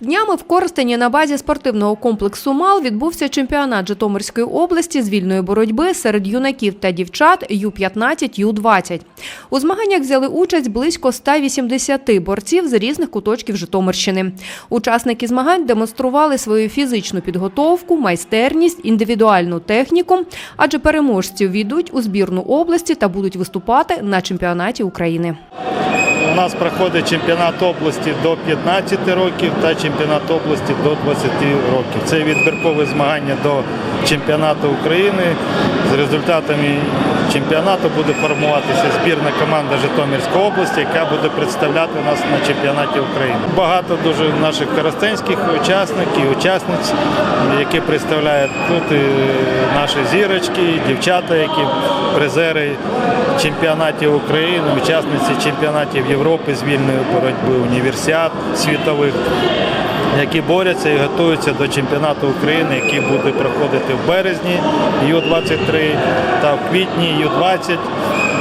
Днями в Коростені на базі спортивного комплексу МАЛ відбувся чемпіонат Житомирської області з вільної боротьби серед юнаків та дівчат Ю-15, Ю-20. У змаганнях взяли участь близько 180 борців з різних куточків Житомирщини. Учасники змагань демонстрували свою фізичну підготовку, майстерність, індивідуальну техніку, адже переможці війдуть у збірну області та будуть виступати на чемпіонаті України. У нас проходить чемпіонат області до 15 років та чемпіонат області до 20 років. Це відбіркове змагання до чемпіонату України. З результатами чемпіонату буде формуватися збірна команда Житомирської області, яка буде представляти нас на чемпіонаті України. Багато дуже наших коростенських учасників, учасниць, які представляють тут наші зірочки, дівчата, які призери чемпіонатів України, учасниці чемпіонатів Європи з вільної боротьби, універсіад світових, які борються і готуються до чемпіонату України, який буде проходити в березні Ю-23 та в квітні Ю-20,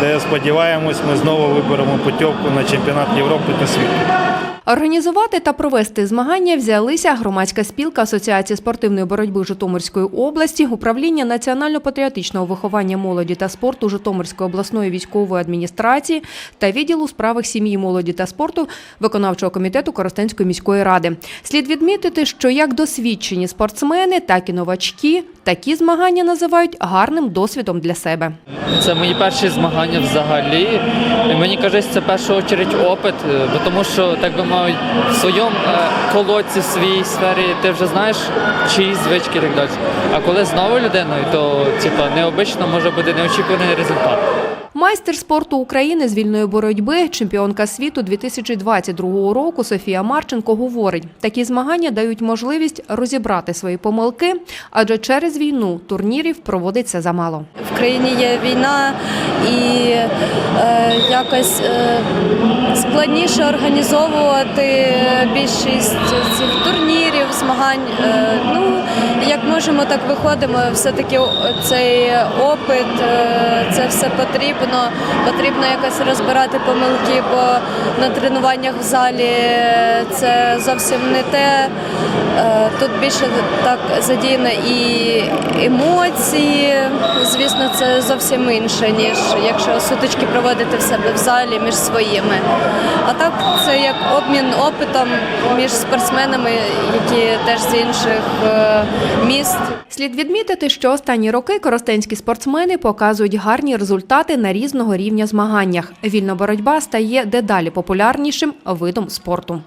де сподіваємось, ми знову виберемо путівку на чемпіонат Європи та світу. Організувати та провести змагання взялися громадська спілка Асоціації спортивної боротьби Житомирської області, управління національно-патріотичного виховання молоді та спорту Житомирської обласної військової адміністрації та відділу справах сім'ї, молоді та спорту виконавчого комітету Коростенської міської ради. Слід відмітити, що як досвідчені спортсмени, так і новачки такі змагання називають гарним досвідом для себе. Це мої перші змагання взагалі. І мені кажеться, це першу чергу опит, е, бо тому що, так би мовити, в своєму е, колодці, в своїй сфері ти вже знаєш чиї звички і так далі. А коли з новою людиною, то типа необично може бути неочікуваний результат. Майстер спорту України з вільної боротьби, чемпіонка світу 2022 року Софія Марченко говорить, такі змагання дають можливість розібрати свої помилки, адже через війну турнірів проводиться замало. в країні є війна і е, якось е, складніше організовувати більшість цих турнірів, змагань. Е, ну, як можемо, так виходимо. Все-таки цей опит, е, це все потрібно. Потрібно якось розбирати помилки, бо на тренуваннях в залі це зовсім не те. Тут більше так задіяно і емоції. Звісно, це зовсім інше, ніж якщо сутички проводити в себе в залі між своїми. А так це як обмін опитом між спортсменами, які теж з інших е, міст. Слід відмітити, що останні роки коростенські спортсмени показують гарні результати на різного рівня змаганнях. Вільна боротьба стає дедалі популярнішим видом спорту.